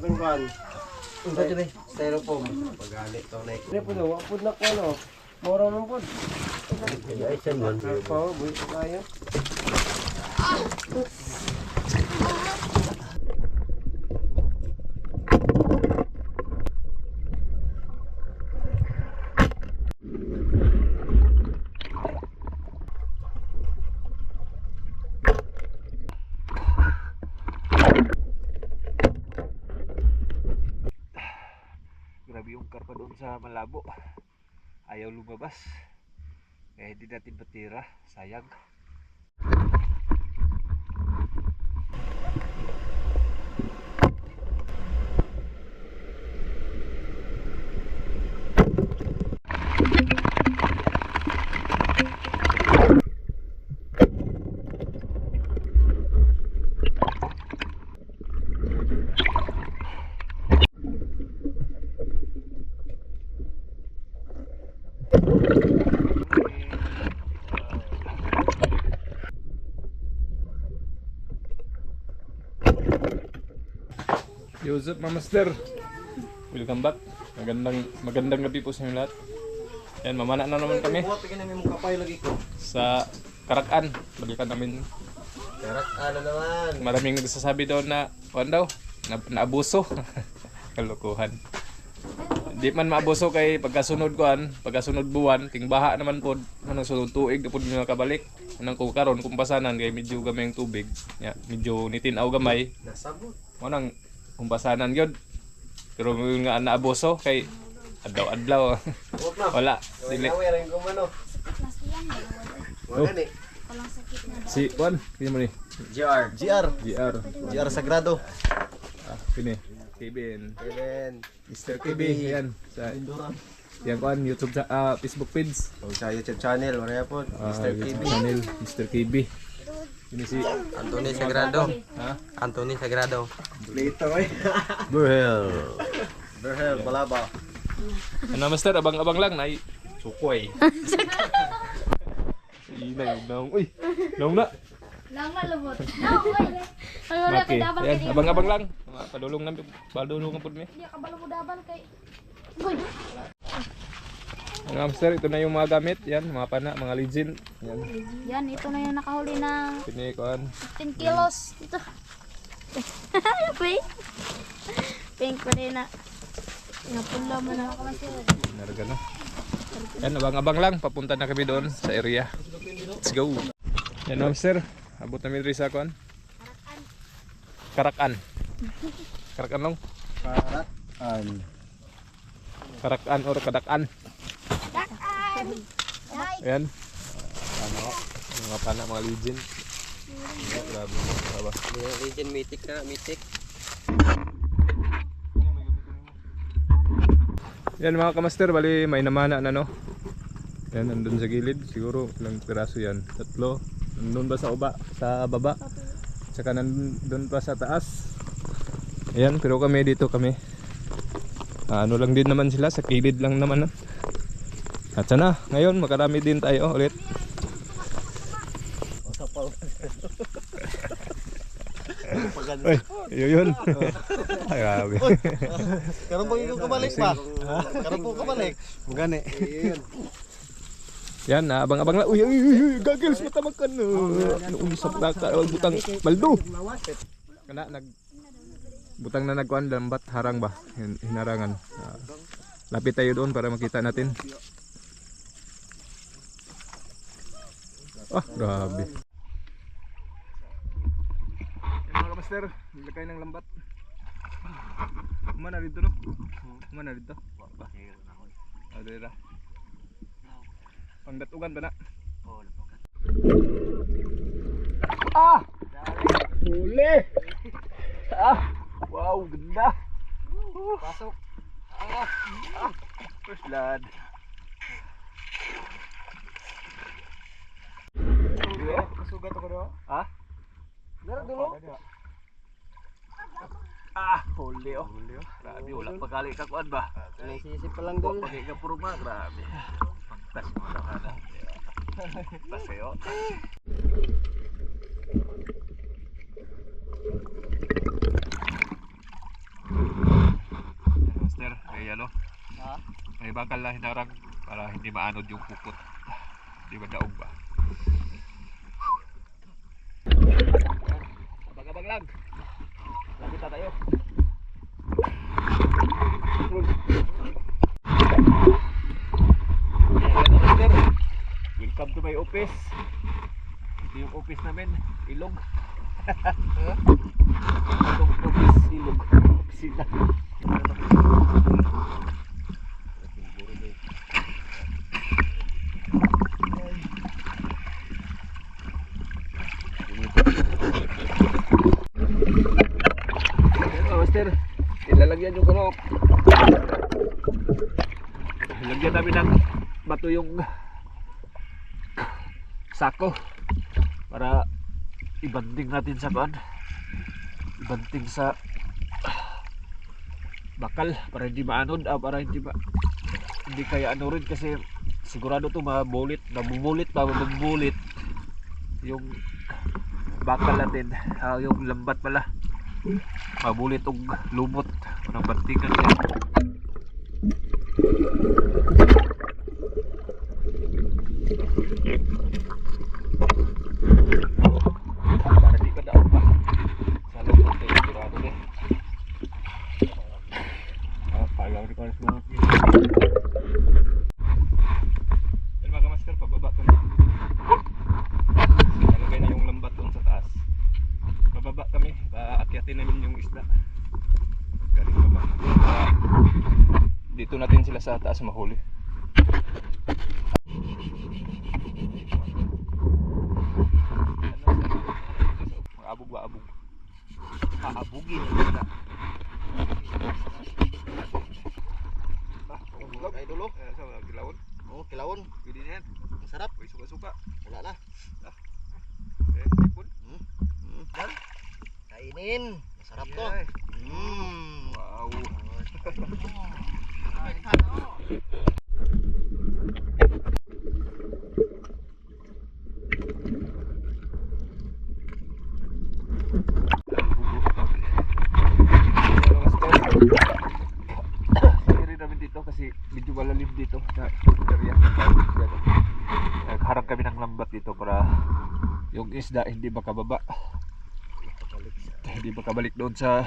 Atong kuan. Ito dito, styrofoam. Pagani to na. Dili po daw, apod na kuan oh. Mora man po. Ay, siya man. Pa, buhi kayo. Grabe yung karpa doon sa Malabo. Ayaw lumabas. Eh, hindi natin patira. Sayang. Yusuf, Mamaster. Welcome back. Magandang magandang gabi po sa inyo lahat. Yan, mamana na naman kami sa Karakan. Balikan namin. Karak ano naman. Maraming nagsasabi daw na, kuan daw, na, naabuso. Kalokohan. Di man maabuso kay pagkasunod kuan, pagkasunod buwan, ting baha naman pod, anong sunod tuig na pod nyo kabalik. Anong kung karon kung pasanan kay medyo gamay ang tubig. Ya, medyo nitinaw gamay. Nasabot. mo nang kumbasanan yun pero yung nga naaboso kay adlaw-adlaw Huwag na. wala dili. Oh. Wala ni. si Juan kini mo ni GR. GR. GR GR Sagrado. ah kini Kevin Kevin. Mr. KB yan sa yan kuan YouTube ah, Facebook page O sa YouTube channel, wala po. Mr. YouTube KB. channel Mr. KB ini si Anthony Sagrado. ha Anthony Sagrado. Dito eh. Burhel. Berhel, Balaba. ano master abang-abang lang nay sukoy Inay, naong, uy, naong na. Lang na lubot. No, wait. Ay, wala Okay, yan, abang-abang lang. Padulong na, padulong na po niya. Hindi ka balo mo dabal kay. Goy. Mga hamster, ito na yung mga gamit. Yan, mga pana, mga legend. Yan, Yan, ito na yung nakahuli na pinikuan. 15 kilos. Ito. Pink. Pink pa rin na. Napula mo na. Narga na. Yan, abang-abang lang. Papunta na kami doon sa area. Let's go. Yan, hamster. Abot namin rin sa kuan. Karakan. Karakan lang. Karakan. Karakan or kadakan. Dakan. Yan. Ano, mga pana, mga legend. Yan, grabe. Grabe. Legend mythic na, mythic. Yan mga kamaster, bali may namana na no. Yan, nandun sa gilid. Siguro ilang piraso yan. Tatlo. Nandun ba sa uba? Sa baba? Tsaka nandun pa sa taas. Ayan, pero kami dito kami. Ah, ano lang din naman sila, sa kilid lang naman. ah. At sana, ngayon makarami din tayo ulit. Uy, yun yun. Ay, grabe. Karon po ikaw kabalik pa. Karon po kabalik. Mugani. Yan, abang-abang lang. Uy, uy, uy, uy, gagals, matamag ka na. Ano, umisap na ka, wag butang, baldo. Kana, nag, butang na nagkuhan, lambat, harang ba? Hin- Hinarangan. Ah, lapit tayo doon para makita natin. Ah, grabe. Yan mga master, nilagay ng lambat. Kumana dito no? Kumana dito? Ah, dito Pangdatugan ba na? Ah! Huli! Ah! Wow, ganda! Pasok! Ah! ah. First blood! Sugat ako do. Ha? Dara dulo. Ah! Huli oh! Huli oh! Grabe, wala pa gali ka kuan ba? Naisisip pa lang dol. Pagay ka puro ba? Grabe! Pagtas mo na kada. Paseo. ano? Ha? May bakal na hinarang para hindi maanod yung pupot. Di ba daog ba? Lapit na tayo. Welcome to my office. Ito yung office namin, Ilog. Itong office, Ilog. Opisina. Ano, master? Ilalagyan yung ano. Lagyan namin ng bato yung sako para ibanding natin sa kuan. Ibanding sa bakal para hindi maanod ah, para hindi ma hindi kaya ano rin kasi sigurado to mabulit nabubulit pa mabubulit yung bakal natin. Ah, yung lambat pala. Mabulit og lumot. Ng bantingan niya sa taas mahuli. Abog ba abog? Aabugin ang isda. Vlog, ay dulo. Eh, sa mga kilawon. Oh, kilawon. Pwede na yan. Masarap. Uy, suka-suka. Wala na. Eh, sipon. Mm. Yan. Kainin. Masarap to. Yay. Mm. Wow. Lambat dito para yung isda hindi makababa. Hindi makabalik doon sa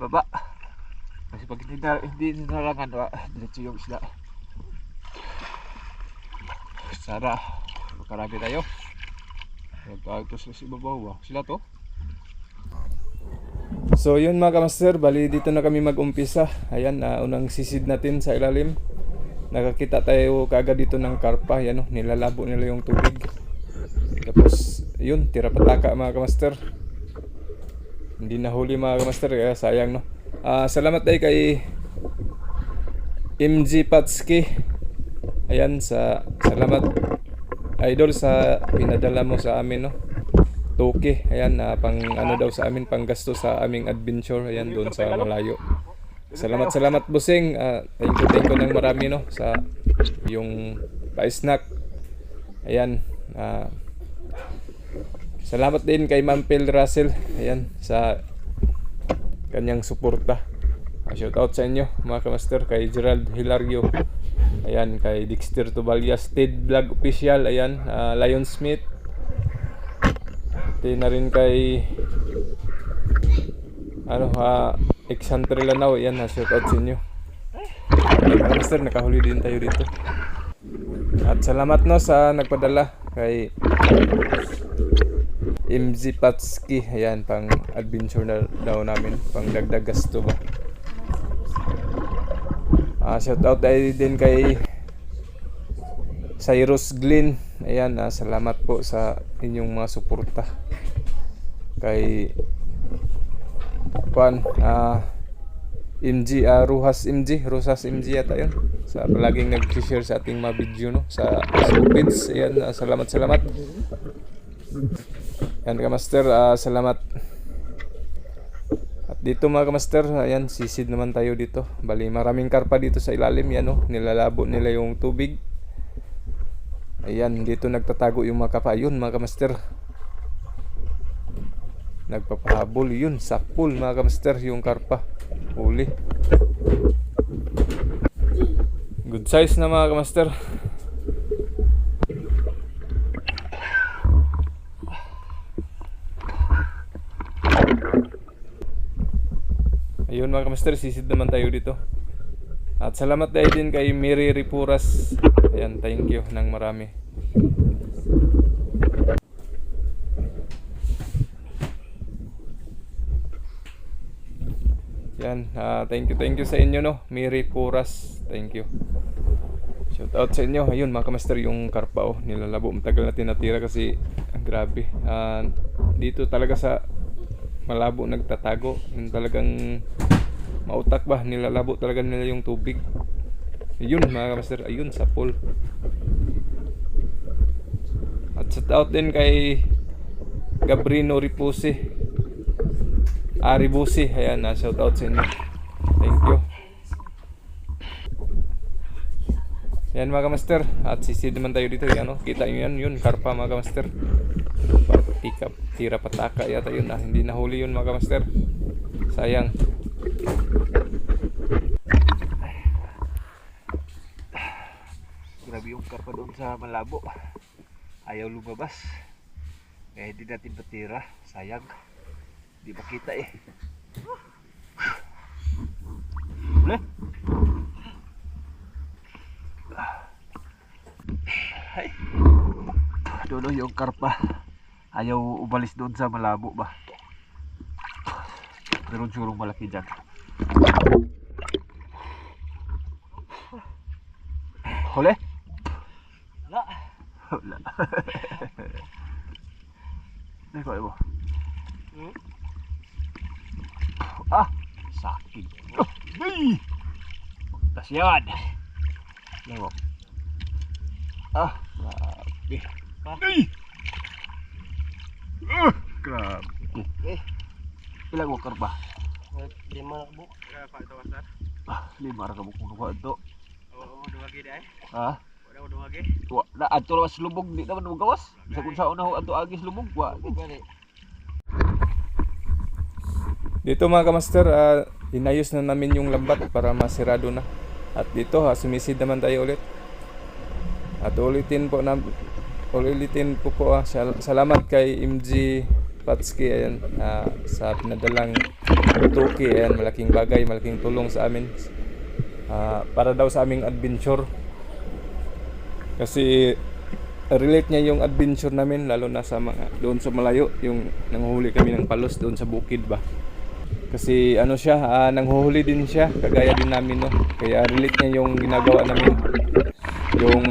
baba. Kasi pag hindi, na, hindi nalangan, ah, diretso yung isda. Sana makarami tayo. Nagkagtos na si babaw. ah. Sila to? So yun mga kamaster, bali dito na kami mag-umpisa. Ayan, na unang sisid natin sa ilalim. Nakakita tayo kaagad dito ng karpa. Yan oh, nilalabo nila yung tubig. Tapos yun, tira pataka mga kamaster. Hindi nahuli mga kamaster, kaya sayang no. Ah, salamat tayo kay MG Patski. Ayan, sa salamat idol sa pinadala mo sa amin no. Toke, ayan, na pang ano daw sa amin, pang gasto sa aming adventure, ayan, doon sa malayo. Salamat, salamat, busing. Ah, thank you, thank you ng marami, no, sa yung pa-snack. Ayan, ah, salamat din kay Ma'am Phil Russell, ayan, sa kanyang suporta. Ah, shout out sa inyo, mga kamaster, kay Gerald Hilario. Ayan, kay Dexter Tubalias, Ted Vlog Official, ayan, ah, Lion Smith, Pati na rin kay ano ha Exantre Lanao yan ha shout out sa inyo. Mga master nakahuli din tayo dito. At salamat no sa nagpadala kay MZ Patski ayan pang adventure na daw namin pang dagdag gasto ba? Ah shout out tayo din kay Cyrus Glenn ayan ah, salamat po sa inyong mga suporta kay Juan ah MG ah, Ruhas MG Ruhas MG yata yun. Sa palaging nag-share sa ating mga video no? Sa Stupids ayan ah, salamat salamat. Yan kamaster ah, salamat. At dito mga kamaster ayan sisid naman tayo dito. Bali maraming karpa dito sa ilalim yan no? Nilalabo nila yung tubig. Ayan, dito nagtatago yung mga kapayon, mga kamaster. Nagpapahabol yun, sa pool mga kamaster, yung karpa. Huli. Good size na mga kamaster. Ayun mga kamaster, sisid naman tayo dito. At salamat dahil din kay Miri Ripuras. Ayan, thank you ng marami. Ah, thank you, thank you sa inyo no, Miri Puras. Thank you. Shout out sa inyo. Ayun mga kamaster, yung karpa oh, nilalabo. Matagal natin natira kasi ah, grabe. Ah, dito talaga sa malabo nagtatago. Yung talagang mautak ba, nilalabo talaga nila yung tubig. Ayun mga kamaster, ayun sa pool. At shout out din kay Gabrino Ripusi. Aribusi, ayan na shout out sa inyo. Thank you. Yan mga kamaster, at sisid naman tayo dito, yan oh. Kita nyo yan, yun, karpa mga kamaster. Partika, tira pataka yata yun ah. Hindi nahuli yun mga kamaster. Sayang. Grabe yung karpa doon sa Malabo. Ayaw lumabas. Eh, hindi natin patira. Sayang. Di makita eh. Ule? Ay. Doon yung karpa. Ayaw umalis doon sa Malabo ba? Meron sigurong malaki dyan. Huli? Wala. Wala. Ano ko mo? Ah, sakit. Oh, ay! Tas yan. Ano mo? Ah, grabe. Ay! Ah, grabe. Eh, ilang wakar ba? Lima na buk. Ah, lima ra ka mo kung nuha ito. Oo, duwagi dai. Ha? Wala ko duwagi. Wa na adto lawas lubog di naman mo gawas. Bisa kung saan na adto agis lubog wa. Dito mga kamaster, ah, inayos na namin yung lambat para masirado na. At dito, ha, sumisid naman tayo ulit. At ulitin po na ulitin po po ah, sal- salamat kay MG Patski ayan ah, sa pinadalang tuki ayan malaking bagay malaking tulong sa amin Ah, para daw sa aming adventure kasi relate niya yung adventure namin lalo na sa mga doon sa malayo yung nanguhuli kami ng palos doon sa bukid ba kasi ano siya ah, nanghuhuli din siya kagaya din namin no? Kaya relate niya yung ginagawa namin. Yung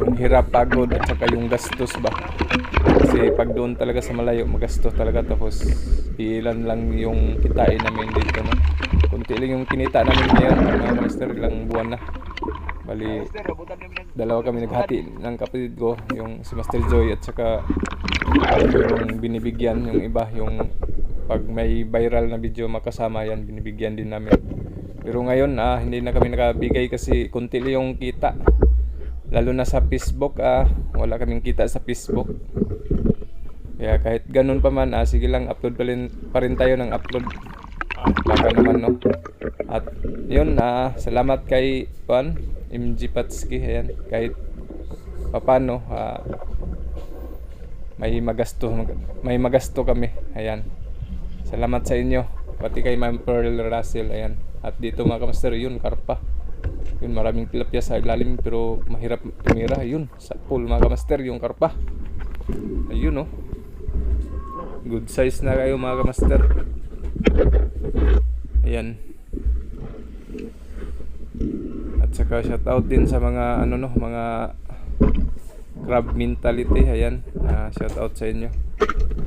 yung hirap pagod at saka yung gastos ba? Kasi pag doon talaga sa malayo magastos talaga tapos ilan lang yung kitain namin dito no? Kunti lang yung kinita namin ngayon. Mga master ilang buwan na. Bali dalawa kami naghati ng kapatid ko yung si Master Joy at saka yung binibigyan yung iba yung pag may viral na video makasama yan binibigyan din namin. Pero ngayon ah, hindi na kami nakabigay kasi kunti yung kita. Lalo na sa Facebook ah, wala kaming kita sa Facebook. Kaya kahit ganun pa man ah, sige lang upload pa rin, pa rin tayo ng upload. Baka naman no? At yun ah, salamat kay Juan MG Patski ayan kahit papano ah, may magasto may magasto kami. Ayan. Salamat sa inyo. Pati kay Ma'am Pearl Russell. Ayan. At dito mga kamaster yun karpa. Yun maraming tilapia sa ilalim pero mahirap tumira. Yun sa pool mga kamaster yung karpa. Ayun oh. Good size na kayo mga kamaster. Ayan. At saka shout out din sa mga ano no mga crab mentality ayan. Ah, shout out sa inyo.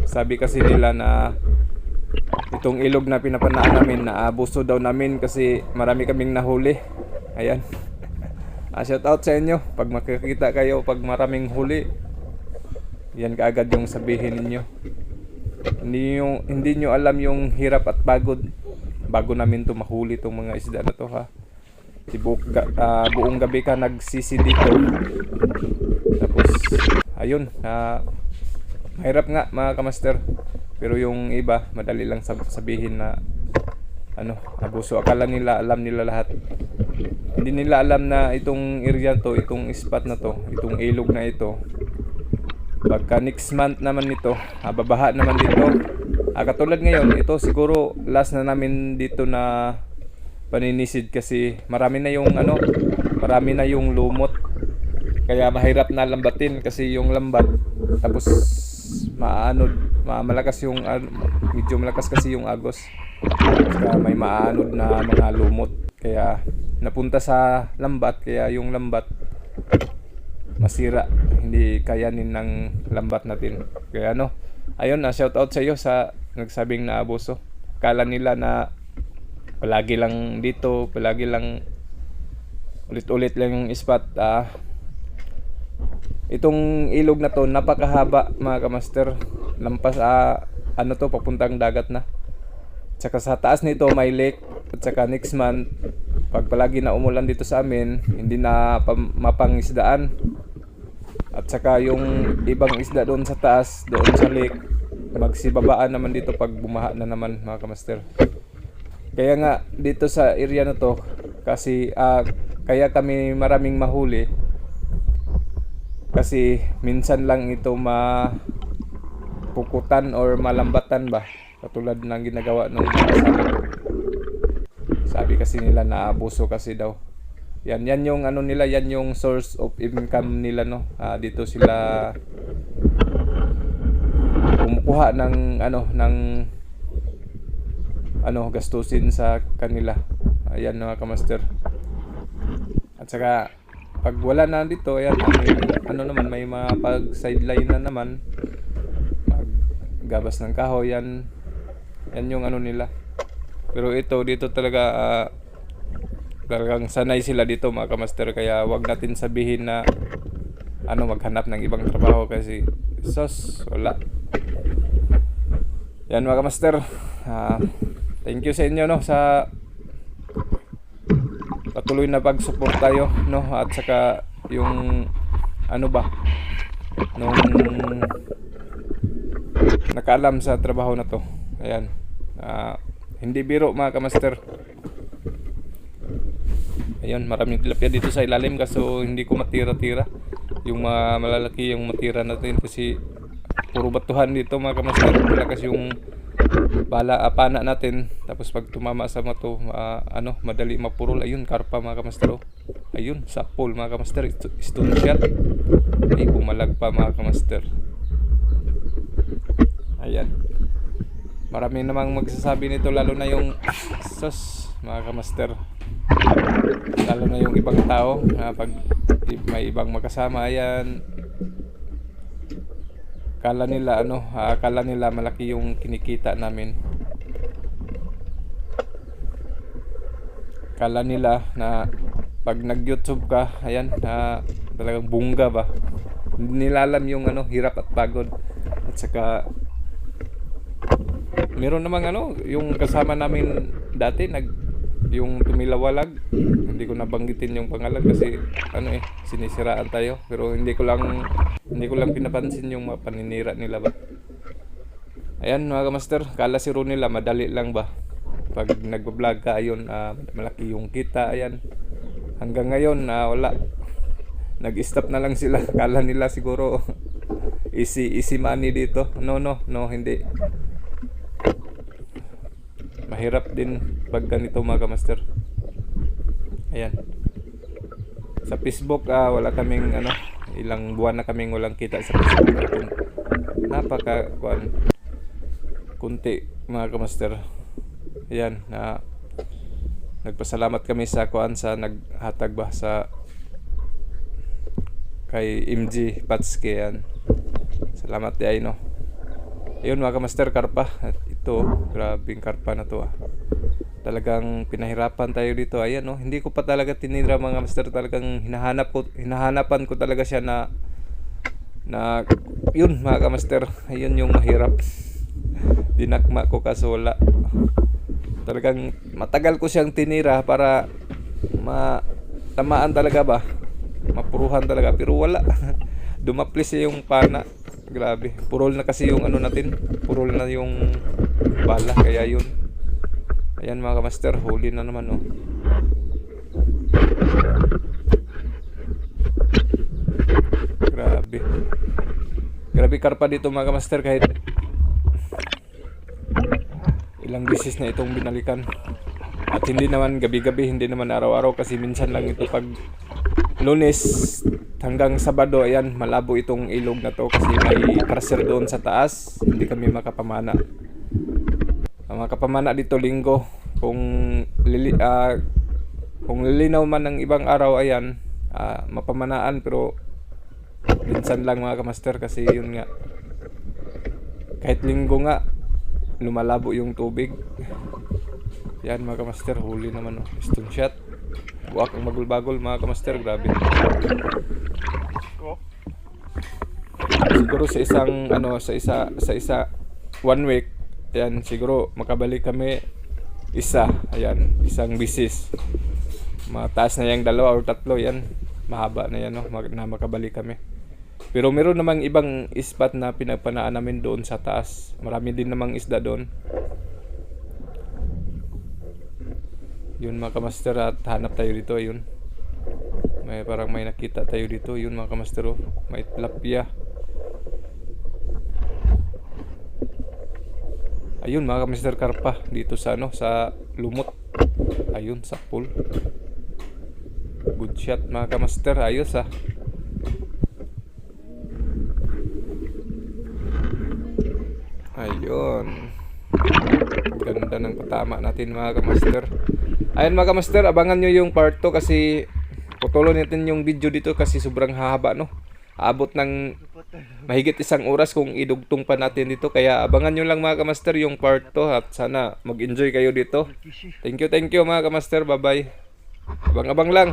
Sabi kasi nila na itong ilog na pinapanaan namin na abuso daw namin kasi marami kaming nahuli. Ayan. Ah, shout out sa inyo. Pag makikita kayo pag maraming huli yan kaagad yung sabihin ninyo. Hindi yung hindi nyo alam yung hirap at pagod bago namin to mahuli tong mga isda na to ha? Di bu- ga- ah, buong gabi ka nagsisi dito tapos ayun ah, mahirap nga mga kamaster pero yung iba madali lang sab- sabihin na ano, abuso. Akala nila alam nila lahat. Hindi nila alam na itong area to, itong spot na to, itong ilog na ito. Pagka next month naman nito, ah, babaha naman dito. Ah, katulad ngayon, ito siguro last na namin dito na paninisid kasi marami na yung ano, marami na yung lumot. Kaya mahirap na lambatin kasi yung lambat tapos maanod, ma- malakas yung medyo malakas kasi yung agos. Saka may maanod na mga lumot. Kaya napunta sa lambat kaya yung lambat masira hindi kayanin ng lambat natin kaya ano ayun na shout out sa iyo sa nagsabing na abuso kala nila na palagi lang dito palagi lang ulit-ulit lang yung spot ah itong ilog na to napakahaba mga kamaster. Lampas ah, ano to papuntang dagat na. Tsaka sa taas nito may lake. At saka next month pag palagi na umulan dito sa amin hindi na mapangisdaan. At saka yung ibang isda doon sa taas doon sa lake magsibabaan naman dito pag bumaha na naman mga kamaster. Kaya nga dito sa area na to kasi ah, kaya kami maraming mahuli kasi minsan lang ito ma pukutan or malambatan ba? Katulad ng ginagawa ng ko. sabi kasi nila na abuso kasi daw. Yan yan yung ano nila yan yung source of income nila no? Ah, dito sila kumukuha ng ano ng ano gastusin sa kanila. Ayan mga kamaster. At saka pag wala na dito ayan may, ano naman may mga pag sideline na naman. Gabas ng kahoy yan yan yung ano nila. Pero ito dito talaga ah, talagang sanay sila dito mga kamaster. Kaya wag natin sabihin na ano maghanap ng ibang trabaho kasi sos wala. Yan mga kamaster. Ah, thank you sa inyo no sa patuloy na pag-support tayo no? At saka yung ano ba? Nung nakaalam sa trabaho na to. Ayan. Ah, hindi biro mga kamaster. Ayun maraming tilapia dito sa ilalim kaso hindi ko matira-tira. Yung mga malalaki yung matira natin kasi puro batuhan dito mga kamaster. Malakas yung bala apana natin. Tapos pag tumama sa mato ah, ano madali mapurol. Ayun karpa mga kamaster ayun sa pole mga kamaster Sto- stone shot ay bumalag pa mga kamaster ayan. Marami namang magsasabi nito lalo na yung sos mga kamaster lalo na yung ibang tao na pag may ibang makasama ayan kala nila ano akala nila malaki yung kinikita namin. Kala nila na pag nag youtube ka ayan na talagang bungga ba? Hindi nila alam yung ano hirap at pagod. At saka meron namang ano yung kasama namin dati nag yung tumilawalag hindi ko nabanggitin yung pangalan kasi ano eh sinisiraan tayo. Pero hindi ko lang hindi ko lang pinapansin yung paninira nila ba. Ayan mga kamaster kala si nila madali lang ba? Pag nagbablog ka ayun ah, malaki yung kita ayan. Hanggang ngayon ah, wala. Nag-stop na lang sila. Kala nila siguro easy easy money dito. No no no hindi. Mahirap din pag ganito mga kamaster ayan. Sa Facebook ah, wala kaming ano ilang buwan na kaming walang kita sa Facebook. Natin napaka kuan kunti mga kamaster. Ayan na nagpasalamat kami sa kuan sa naghatag ba sa kay MG Patske yan salamat di ay no. Ayun mga kamaster karpa. At ito grabing karpa na to ah. Talagang pinahirapan tayo dito. Ayan no, hindi ko pa talaga tinira mga master. Talagang hinahanap ko hinahanapan ko talaga siya na na yun mga kamaster. Ayun yung mahirap. Dinakma ko kaso wala. Talagang matagal ko siyang tinira para ma tamaan talaga ba? Mapuruhan talaga pero wala. Dumaplis yung pana. Grabe. Purol na kasi yung ano natin. Purol na yung bala kaya yun Ayan mga kamaster, huli na naman oh. Grabe. Grabe karpa dito mga kamaster kahit ilang beses na itong binalikan. At hindi naman gabi-gabi, hindi naman araw-araw kasi minsan lang ito pag lunes hanggang sabado ayan malabo itong ilog na to kasi may crusher doon sa taas hindi kami makapamana ang makapamana dito linggo kung lili, ah, kung lilinaw man ng ibang araw ayan ah, mapamanaan pero minsan lang mga kamaster kasi yun nga kahit linggo nga lumalabo yung tubig yan mga kamaster huli naman oh. stone shot buwak ang bagol-bagol mga kamaster grabe siguro sa isang ano sa isa sa isa one week yan siguro makabalik kami isa. Ayan isang bisis. Mataas na yung dalawa or tatlo yan. Mahaba na yan no? Na makabalik kami. Pero meron namang ibang spot na pinagpanaan namin doon sa taas. Marami din namang isda doon. Yun mga kamaster at hanap tayo dito ayun. May parang may nakita tayo dito yun mga kamaster oh. may tilapia ayun mga kamaster karpa dito sa ano sa lumot. Ayun sa pool. Good shot mga kamaster ayos ah. Ayun. Ganda ng patama natin mga kamaster ayun mga kamaster abangan nyo yung part 2 kasi putulon natin yung video dito kasi sobrang hahaba no? Abot ng mahigit isang oras kung idugtong pa natin dito. Kaya abangan nyo lang mga kamaster yung part 2 at sana mag enjoy kayo dito. Thank you thank you mga kamaster. Bye bye abang abang lang